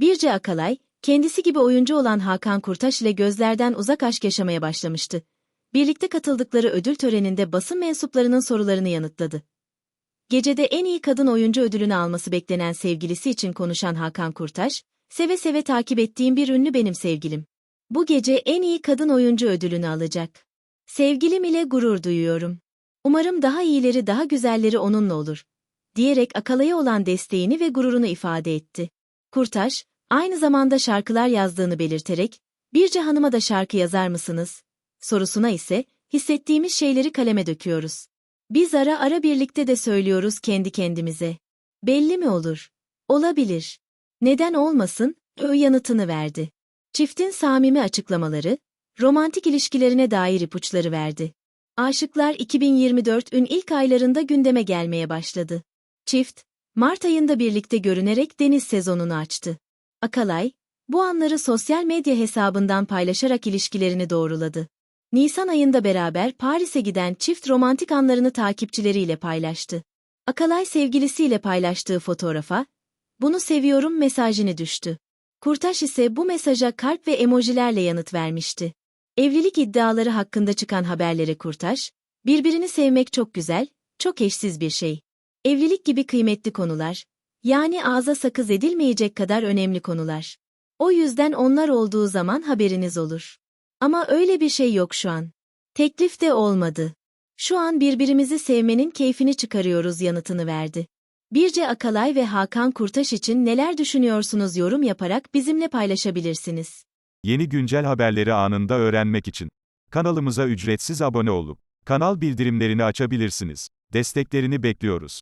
Birce Akalay, kendisi gibi oyuncu olan Hakan Kurtaş ile gözlerden uzak aşk yaşamaya başlamıştı. Birlikte katıldıkları ödül töreninde basın mensuplarının sorularını yanıtladı. Gecede en iyi kadın oyuncu ödülünü alması beklenen sevgilisi için konuşan Hakan Kurtaş, seve seve takip ettiğim bir ünlü benim sevgilim. Bu gece en iyi kadın oyuncu ödülünü alacak. Sevgilim ile gurur duyuyorum. Umarım daha iyileri daha güzelleri onunla olur. Diyerek Akalay'a olan desteğini ve gururunu ifade etti. Kurtaş, aynı zamanda şarkılar yazdığını belirterek, Birce Hanım'a da şarkı yazar mısınız? Sorusuna ise, hissettiğimiz şeyleri kaleme döküyoruz. Biz ara ara birlikte de söylüyoruz kendi kendimize. Belli mi olur? Olabilir. Neden olmasın? Ö yanıtını verdi. Çiftin samimi açıklamaları, romantik ilişkilerine dair ipuçları verdi. Aşıklar 2024'ün ilk aylarında gündeme gelmeye başladı. Çift, Mart ayında birlikte görünerek deniz sezonunu açtı. Akalay, bu anları sosyal medya hesabından paylaşarak ilişkilerini doğruladı. Nisan ayında beraber Paris'e giden çift romantik anlarını takipçileriyle paylaştı. Akalay sevgilisiyle paylaştığı fotoğrafa, bunu seviyorum mesajını düştü. Kurtaş ise bu mesaja kalp ve emojilerle yanıt vermişti. Evlilik iddiaları hakkında çıkan haberlere Kurtaş, birbirini sevmek çok güzel, çok eşsiz bir şey. Evlilik gibi kıymetli konular, yani ağza sakız edilmeyecek kadar önemli konular. O yüzden onlar olduğu zaman haberiniz olur. Ama öyle bir şey yok şu an. Teklif de olmadı. Şu an birbirimizi sevmenin keyfini çıkarıyoruz yanıtını verdi. Birce Akalay ve Hakan Kurtaş için neler düşünüyorsunuz yorum yaparak bizimle paylaşabilirsiniz. Yeni güncel haberleri anında öğrenmek için kanalımıza ücretsiz abone olup kanal bildirimlerini açabilirsiniz. Desteklerini bekliyoruz.